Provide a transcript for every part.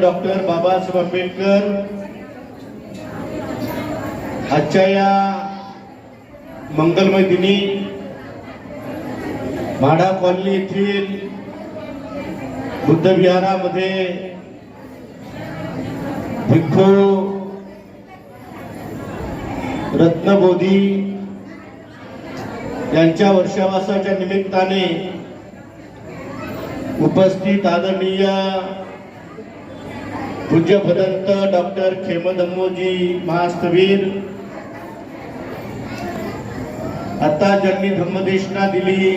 Doctor Babasaheb Ambedkar. आजच्या या मंगलमय दिनी म्हाडा कॉलनी येथील बुद्धविहारामध्ये भिक्खू रत्नबोधी यांच्या वर्षावासाच्या निमित्ताने उपस्थित आदरणीय पूज्य भदंत डॉक्टर खेमधम्मोजी महास्तवीर. आता ज्यांनी धम्मदेशना दिली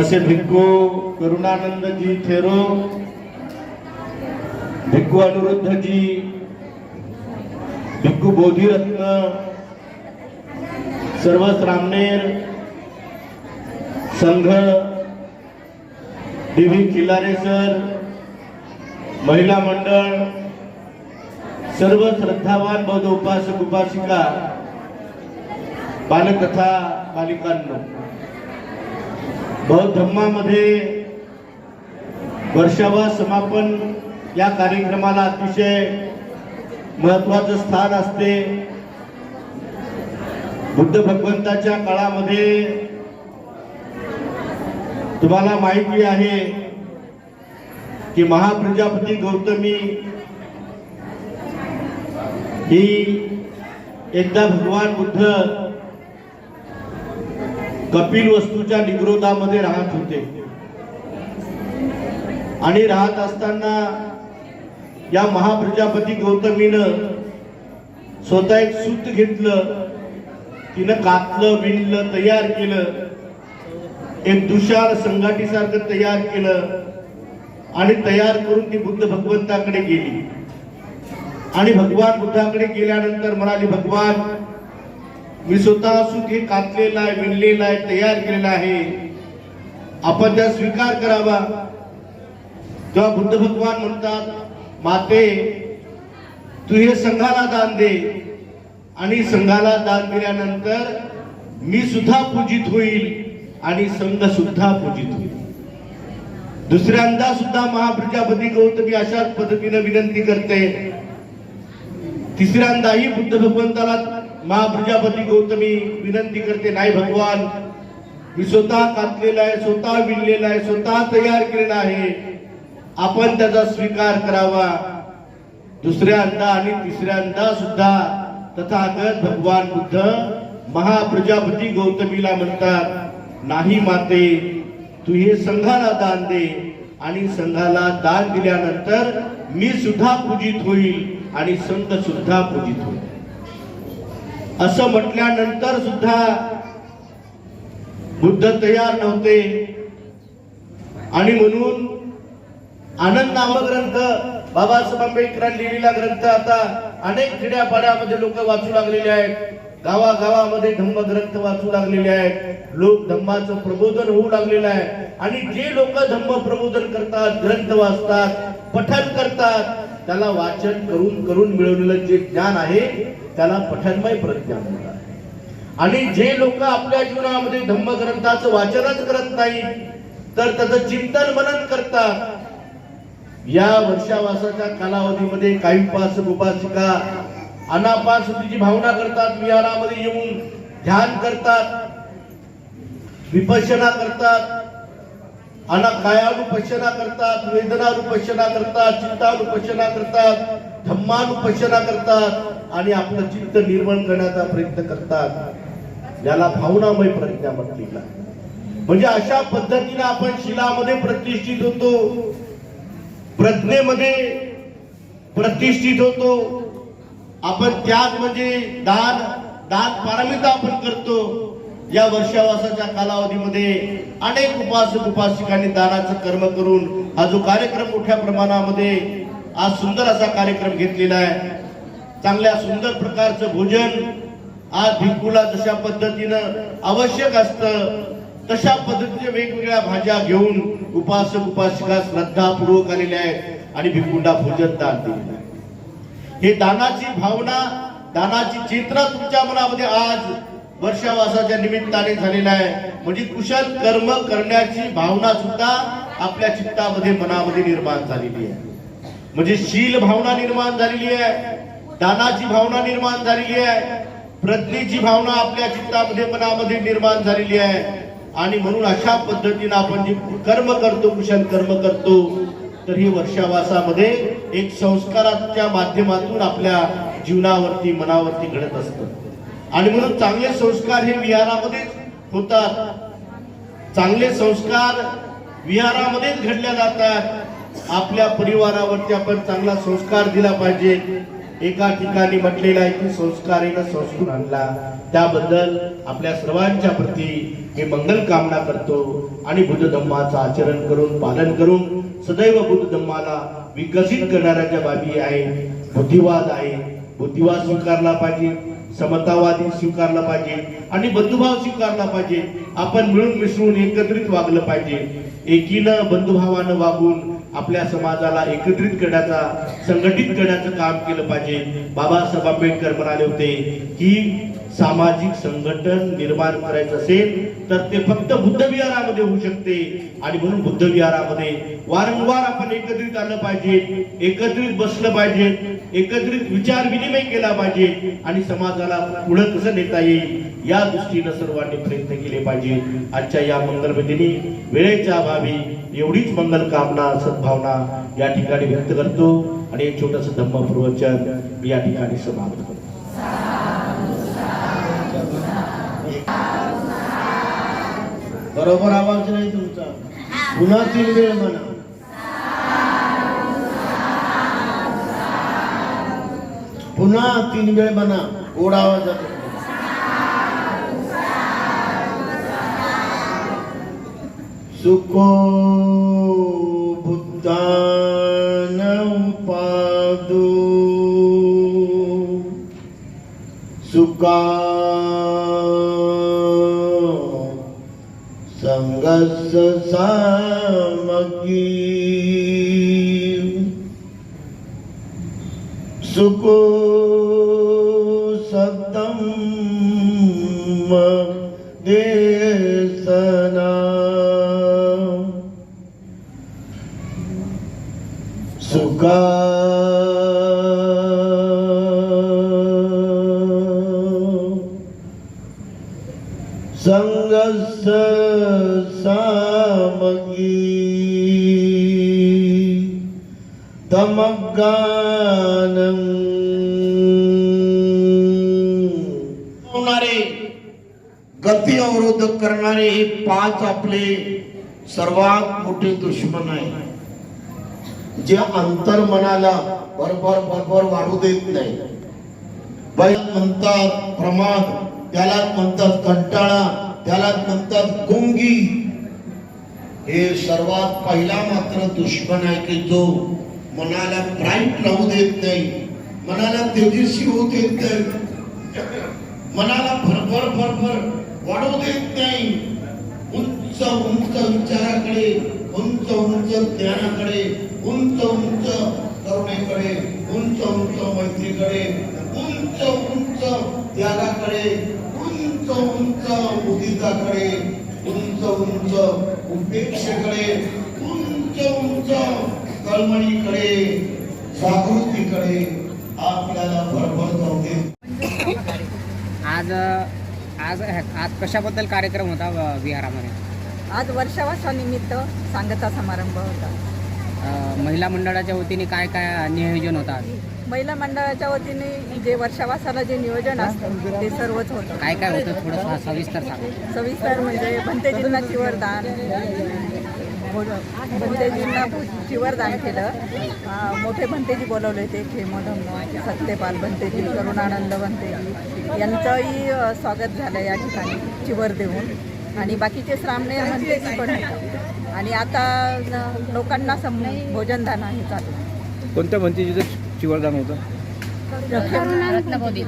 असे भिक्खू करुणानंदजी थेरो भिक्खू अनुरुद्धजी भिक्खू बोधिरत्न सर्वस रामनेर संघ देवी खिलारे सर महिला मंडळ सर्व श्रद्धावान बौद्ध उपासक उपासिका बालकथा बालिकांना बौद्ध धर्मामध्ये वर्षावा समापन या कार्यक्रमाला अतिशय महत्वाचं स्थान असते. बुद्ध भगवंताच्या काळामध्ये तुम्हाला माहिती आहे की महाप्रजापती गौतमी ही एकदा भगवान बुद्ध कपिल वस्तूच्या निग्रोधामध्ये राहत होते. आणि राहत असताना या महाप्रजापती गौतमीनं स्वतः एक सूत घेतलं तिनं कातलं विणलं तयार केलं एक तुषार संघाटीसारखं तयार केलं. आणि तयार करून ती बुद्ध भगवंताकडे गेली. आणि भगवान बुद्धाकडे गेल्यानंतर म्हणाली भगवान मी स्वतः सुख हे कातलेलं आहे विणलेलं आहे तयार केलेलं आहे. आपण त्या स्वीकार करावा. तेव्हा बुद्ध भगवान म्हणतात माते तू हे संघाला दान दे. आणि संघाला दान दिल्यानंतर मी सुद्धा पूजित होईल आणि संघ सुद्धा पूजित होईल. दुसऱ्यांदा सुद्धा महाप्रजापती गौतमी अशाच पद्धतीने विनंती करते. तिसऱ्यांदाही बुद्ध भगवंताला महाप्रजापती गौतमी विनंती करते नाही भगवान मी स्वतः कातलेला आहे स्वतः विणलेला आहे स्वतः तयार केलेला आहे. आपण त्याचा स्वीकार करावा. दुसऱ्यांदा आणि तिसऱ्यांदा सुद्धा तथागत भगवान बुद्ध महाप्रजापती गौतमीला म्हणतात नाही माते तू हे संघाला दान दे. आणि संघाला दान दिल्यानंतर मी सुद्धा पूजित होईल आणि संघ सुद्धा पूजित होईल. असं म्हटल्यानंतर सुद्धा बुद्ध तयार नव्हते. आणि म्हणून आनंद नामक ग्रंथ बाबासाहेब आंबेडकरांनी लिहिलेला ग्रंथ आता अनेक खेड्यापाड्यामध्ये लोक वाचू लागलेले आहेत. गावागावामध्ये धम्म ग्रंथ वाचू लागलेले आहेत. लोक धम्माचं प्रबोधन होऊ लागलेलं आहे. आणि जे लोक धम्म प्रबोधन करतात ग्रंथ वाचतात पठन करतात त्याला वाचन करून करून मिळवलेलं जे ज्ञान आहे त्याला पठनमय प्रज्ञान म्हणतात. आणि जे लोक आपल्या जीवनामध्ये धम्म ग्रंथाचं वाचनच करत नाही तर त्याचं चिंतन मनन करतात. या वर्षावासाच्या कालावधीमध्ये काही उपासक उपासिका अनापासुतीची भावना करतात विहारामध्ये येऊन ध्यान करतात विपश्यना करतात अना कायानुपश्यना करतात वेदनानुपश्यना करतात चित्तानुपश्यना करतात धम्मानुपश्यना करतात आणि आपलं चित्त निर्माण करण्याचा प्रयत्न करतात. याला भावनामय प्रज्ञा म्हटली म्हणजे अशा पद्धतीने आपण शिलामध्ये प्रतिष्ठित होतो. प्रज्ञेमध्ये प्रतिष्ठित होतो. आपण त्याग म्हणजे दान दान पारमिता आपण करतो. या वर्षावासाच्या कालावधीमध्ये अनेक उपासक उपासिकांनी दानाचं कर्म करून हा जो कार्यक्रम मोठ्या प्रमाणामध्ये आज सुंदर असा कार्यक्रम घेतलेला आहे. चांगल्या सुंदर प्रकारचं भोजन आज भिक्खूला जशा पद्धतीनं आवश्यक असतं तशा पद्धतीच्या वेगवेगळ्या भाज्या घेऊन उपासक उपासिका श्रद्धापूर्वक आलेल्या आहेत आणि भिक्खूंना भोजन दान दिलेलं आहे. हे दानाची भावना दानाची चेतना तुमच्या मनामध्ये आज वर्षावासाच्या निमित्ताने झालेला आहे. म्हणजे कुशल कर्म करण्याची भावना सुद्धा आपल्या चित्तामध्ये मनामध्ये निर्माण झालेली आहे. म्हणजे शील भावना निर्माण झालेली आहे. दानाची भावना निर्माण झालेली आहे. प्रज्ञेची भावना आपल्या चित्तामध्ये मनामध्ये निर्माण झालेली आहे. आणि म्हणून अशा पद्धतीनं आपण जे कर्म करतो कुशल कर्म करतो तर ही वर्षावासामध्ये एक संस्काराच्या माध्यमातून आपल्या जीवनावरती मनावरती घडत असतं. आणि म्हणून चांगले संस्कार हे विहारामध्येच होतात. चांगले संस्कार विहारामध्येच घडल्या जातात. आपल्या परिवारावरती आपण चांगला संस्कार दिला पाहिजे. एका ठिकाणी म्हटलेला आहे की संस्कारेनं संस्कृत आणला. त्याबद्दल आपल्या सर्वांच्या प्रती मी मंगल कामना करतो आणि बुद्धधम्माचं आचरण करून पालन करून सदैव बुद्ध धम्माला विकसित करणाऱ्या ज्या बाबी आहे बुद्धिवाद आहे बुद्धिवाद स्वीकारला पाहिजे. समतावादी स्वीकारला पाहिजे आणि बंधुभाव स्वीकारला पाहिजे. आपण मिळून मिसळून एकत्रित वागलं पाहिजे. एकीनं बंधुभावानं वागून आपल्या समाजाला एकत्रित करण्याचा संघटित करण्याचं काम केलं पाहिजे. बाबासाहेब आंबेडकर म्हणाले होते की सामाजिक संघटन निर्माण करायचं असेल तर ते फक्त बुद्ध विहारामध्ये होऊ शकते. आणि म्हणून बुद्धविहारामध्ये वारंवार आपण एकत्रित आलं पाहिजे एकत्रित बसलं पाहिजे एकत्रित विचार विनिमय केला पाहिजे आणि समाजाला पुढे कसं नेता येईल या दृष्टीनं सर्वांनी प्रयत्न केले पाहिजे. आजच्या या मंगलमदिनी वेळेच्या अभावी एवढीच मंगल कामना सद्भावना या ठिकाणी व्यक्त करतो. आणि एक छोटस धम्म प्रवचन मी या ठिकाणी समाप्त करतो. बरोबर आवाज नाही तुमचा. पुन्हा तीन वेळ म्हणा. पुन्हा तीन वेळ म्हणा. गोड आवाजात सुको बुद्धान पादू सुका tangga sesama suku satam desana. Suka Sangha तमगानं होणारे गती अवरोध करणारे हे पाच आपले सर्वात मोठे दुश्मन आहे जे अंतर मनाला बरोबर बरोबर वाढू देत नाही. म्हणतात प्रमाद त्याला म्हणतात कंटाळा त्याला म्हणतात गुंगी. हे सर्वात पहिला मात्र दुश्मन आहे की जो मनाला ब्राईट राहू देत नाही. मनाला तेजस्वी होऊ देत नाही. मनाला भरभर भरभर वाढवू देत नाही. उंच उंच विचाराकडे उंच उंच ज्ञानाकडे उंच उंच करुणेकडे उंच उंच मैत्रीकडे उंच उंच त्यागाकडे उंच उंच उदिताकडे उंच उंच उपेक्षेकडे कळमणीकडे जागृतीकडे आपल्याला भरभर जाऊ दे आज आज आज कशाबद्दल कार्यक्रम होता विहारामध्ये? आज वर्षावासानिमित्त सांगता समारंभ होता. महिला मंडळाच्या वतीने काय काय नियोजन होतं? महिला मंडळाच्या वतीने जे वर्षावासाला जे नियोजन असतं ते सर्वच होतं. काय काय होतं थोडं सविस्तर सांगा. सविस्तर म्हणजे भंतेजींना चिवरदान भंतेजींना चिवरदान केलं. अं, मोठे भंतेजी बोलवले होते खेमोधम्म सत्यपाल भंतेजी करुणानंद भंतेजी. यांचंही स्वागत झालं या ठिकाणी चिवर देऊन. आणि बाकीचे श्रामणे भंतेजी पण आणि आता लोकांना सम भोजनदान आहे चालू. कोणत्या भंतीजीचं चिवरदान होतं?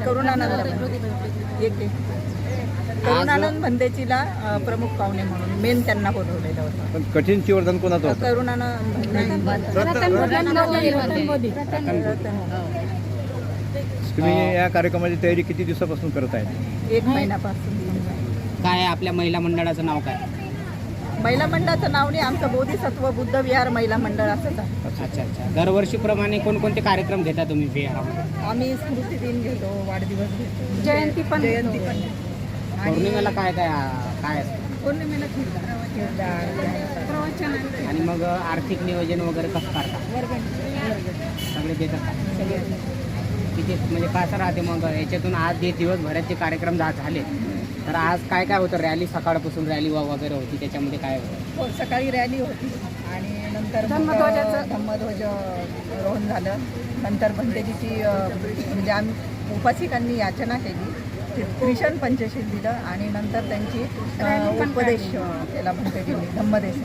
करुणानंद एक एक. करुणानंद अ, प्रमुख पाहुणे म्हणून मेन त्यांना बोलवलेलं होतं. पण कठीण चिवरदान कोणाचं होतं? करुणानंद तुम्ही या कार्यक्रमाची तयारी किती दिवसापासून करत आहे? एक महिन्यापासून काय आहे आपल्या महिला मंडळाचं नाव काय? महिला मंडळाचं नाव नाही आमचं बोधिसत्व बुद्ध विहार महिला मंडळ असंच आहे. अच्छा अच्छा. दरवर्षीप्रमाणे कोणकोणते कार्यक्रम घेता तुम्ही विहारामध्ये? आम्ही स्मृती दिन घेतो वाढदिवस घेतो. जयंती पण जयंती पण पौर्णिमेला काय काय काय असतं? पौर्णिमेला प्रवचन. आणि मग आर्थिक नियोजन वगैरे कसं करता? सगळे देतात का? किती? म्हणजे कसं राहते मग? याच्यातून आज जे दिवसभराचे कार्यक्रम झाले तर आज काय काय होतं? रॅली सकाळपासून रॅली वगैरे होती त्याच्यामध्ये काय होतं? हो, सकाळी रॅली होती आणि नंतर धम्मध्वजाचं- धम्मध्वज रोहन झालं. नंतर भंतेजीची म्हणजे आम्ही उपासिकांनी याचना केली. त्रिशन पंचशील दिलं आणि नंतर त्यांची उपदेश केला भंतेजींनी धम्मदेश.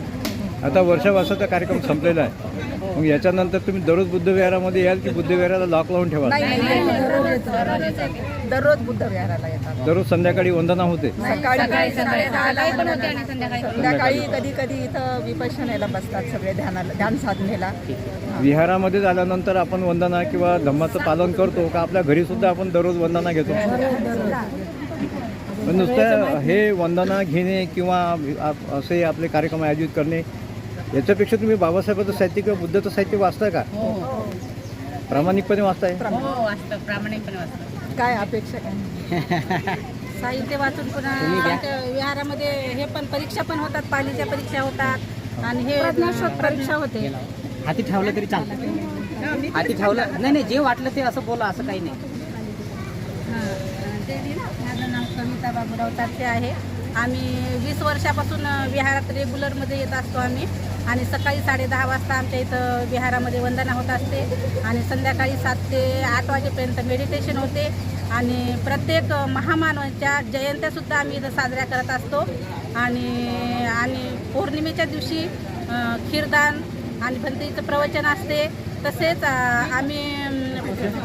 आता वर्षावासाचा कार्यक्रम संपलेला आहे. मग याच्यानंतर तुम्ही दररोज बुद्ध विहारामध्ये याल की बुद्ध विहाराला लॉक लावून नाही नाही दररोज दररोज बुद्ध विहाराला येतात. दररोज संध्याकाळी वंदना होते. सकाळी सकाळी पण होते आणि संध्याकाळी पण. संध्याकाळी कधी कधी इथं विपश्यनेला बसतात सगळे ध्यानाला ध्यान साधनेला. विहारामध्ये झाल्यानंतर आपण वंदना किंवा धम्माचं पालन करतो का? आपल्या घरी सुद्धा आपण दररोज वंदना घेतो. पण नुसतं हे वंदना घेणे किंवा आप- असे आपले कार्यक्रम आयोजित करणे याच्यापेक्षा तुम्ही बाबासाहेबांचं साहित्य किंवा बुद्धाचं साहित्य वाचताय का? प्रामाणिकपणे वाचताय? काय अपेक्षा काय? साहित्य वाचून पुन्हा. आमच्या विहारामध्ये हे पण परीक्षा पण होतात पालीच्या परीक्षा होतात आणि हे परीक्षा होते. हाती ठेवलं तरी चालतं. हाती ठेवलं. नाही नाही जे वाटलं ते असं बोला असं काही नाही. हां. माझं नाव कविता बाबूराव तारखे आहे. आम्ही वीस वर्षापासून विहारात रेग्युलरमध्ये येत असतो आम्ही. आणि सकाळी साडेदहा वाजता आमच्या इथं विहारामध्ये वंदना होत असते. आणि संध्याकाळी सात ते आठ वाजेपर्यंत मेडिटेशन होते. आणि प्रत्येक अ, महामानवांच्या जयंत्यासुद्धा आम्ही इथं साजऱ्या करत असतो. आणि आणि पौर्णिमेच्या दिवशी खीरदान आणि भंतीचं प्रवचन असते. तसेच आम्ही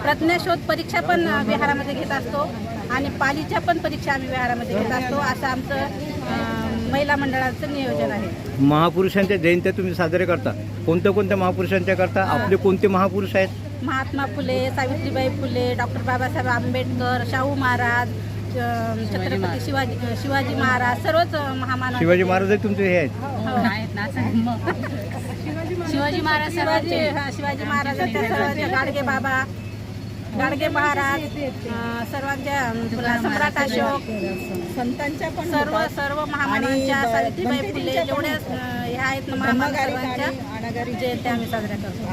प्रज्ञाशोध परीक्षा पण विहारामध्ये घेत असतो. आणि पालीच्या पण परीक्षा आम्ही विहारामध्ये घेत असतो. असं आमचं महिला मंडळाचं नियोजन आहे. महापुरुषांच्या जयंत्या तुम्ही साजरे करता. कोणत्या कोणत्या महापुरुषांच्या करता? आपले कोणते महापुरुष आहेत? महात्मा फुले सावित्रीबाई फुले डॉक्टर बाबासाहेब आंबेडकर शाहू महाराज अ, छत्रपती शिवाजी शिवाजी महाराज सर्वच महामानव शिवाजी महाराज तुमचे हे आहेत. शिवाजी महाराज शिवाजी हा, शिवाजी महाराजांच्या गाडगे बाबा गाडगे महाराज सर्वांच्या सम्राट अशोक संतांच्या पण सर्व. सर्व महामानवांच्या आणि ब- सावित्रीबाई फुले जेवढ्या ह्या आहेत ना महामानव धर्मगारी सर्वांच्या आणि अनागारी जयंत्या आम्ही साजऱ्या करतो.